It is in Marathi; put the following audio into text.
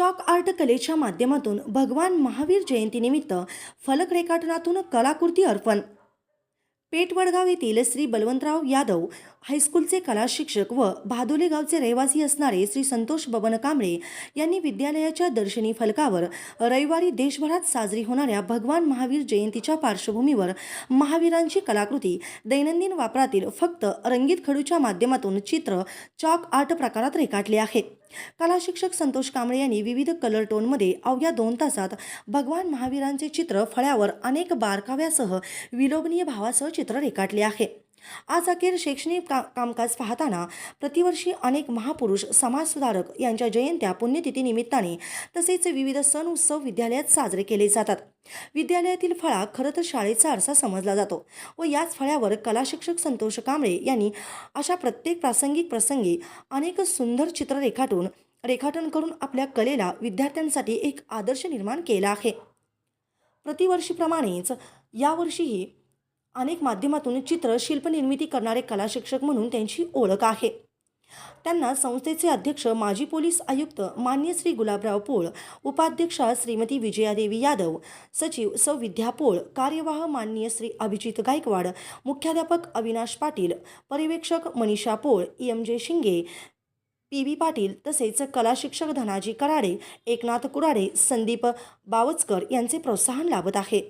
चॉक आर्ट कलेच्या माध्यमातून भगवान महावीर जयंतीनिमित्त फलक रेखाटनातून कलाकृती अर्पण. पेठ वडगाव येथील श्री बलवंतराव यादव हायस्कूलचे कला शिक्षक व भादोली गावचे रहिवासी असणारे श्री संतोष बबन कांबळे यांनी विद्यालयाच्या दर्शनी फलकावर रविवारी देशभरात साजरी होणाऱ्या भगवान महावीर जयंतीच्या पार्श्वभूमीवर महावीरांची कलाकृती दैनंदिन वापरातील फक्त रंगीत खडूच्या माध्यमातून चित्र चॉक आर्ट प्रकारात रेखाटले आहे कला शिक्षक संतोष कांबळे यांनी विविध कलर टोनमध्ये अवघ्या दोन तासात भगवान महावीरांचे चित्र फळ्यावर अनेक बारकाव्यासह विलोभनीय भावासह चित्र रेखाटले आहे. आज अखेर शैक्षणिक का कामकाज पाहताना प्रतिवर्षी अनेक महापुरुष समाजसुधारक यांच्या जयंत्या पुण्यतिथी निमित्ताने तसेच विविध सण उत्सव विद्यालयात साजरे केले जातात. विद्यालयातील फळा खरं तर शाळेचा आरसा समजला जातो व याच फळ्यावर कला शिक्षक संतोष कांबळे यांनी अशा प्रत्येक प्रासंगिक प्रसंगी अनेक सुंदर चित्र रेखाटून रेखाटन करून आपल्या कलेला विद्यार्थ्यांसाठी एक आदर्श निर्माण केला आहे. प्रतिवर्षीप्रमाणेच यावर्षीही अनेक माध्यमातून चित्र शिल्पनिर्मिती करणारे कला शिक्षक म्हणून त्यांची ओळख आहे. त्यांना संस्थेचे अध्यक्ष माजी पोलीस आयुक्त मान्य श्री गुलाबराव पोळ उपाध्यक्षा श्रीमती विजयादेवी यादव सचिव सौ विद्या पोळ कार्यवाह माननीय श्री अभिजित गायकवाड मुख्याध्यापक अविनाश पाटील पर्यवेक्षक मनीषा पोळ एम जे शिंगे पी बी पाटील तसेच कला शिक्षक धनाजी कराडे एकनाथ कुराडे संदीप बावचकर यांचे प्रोत्साहन लाभत आहे.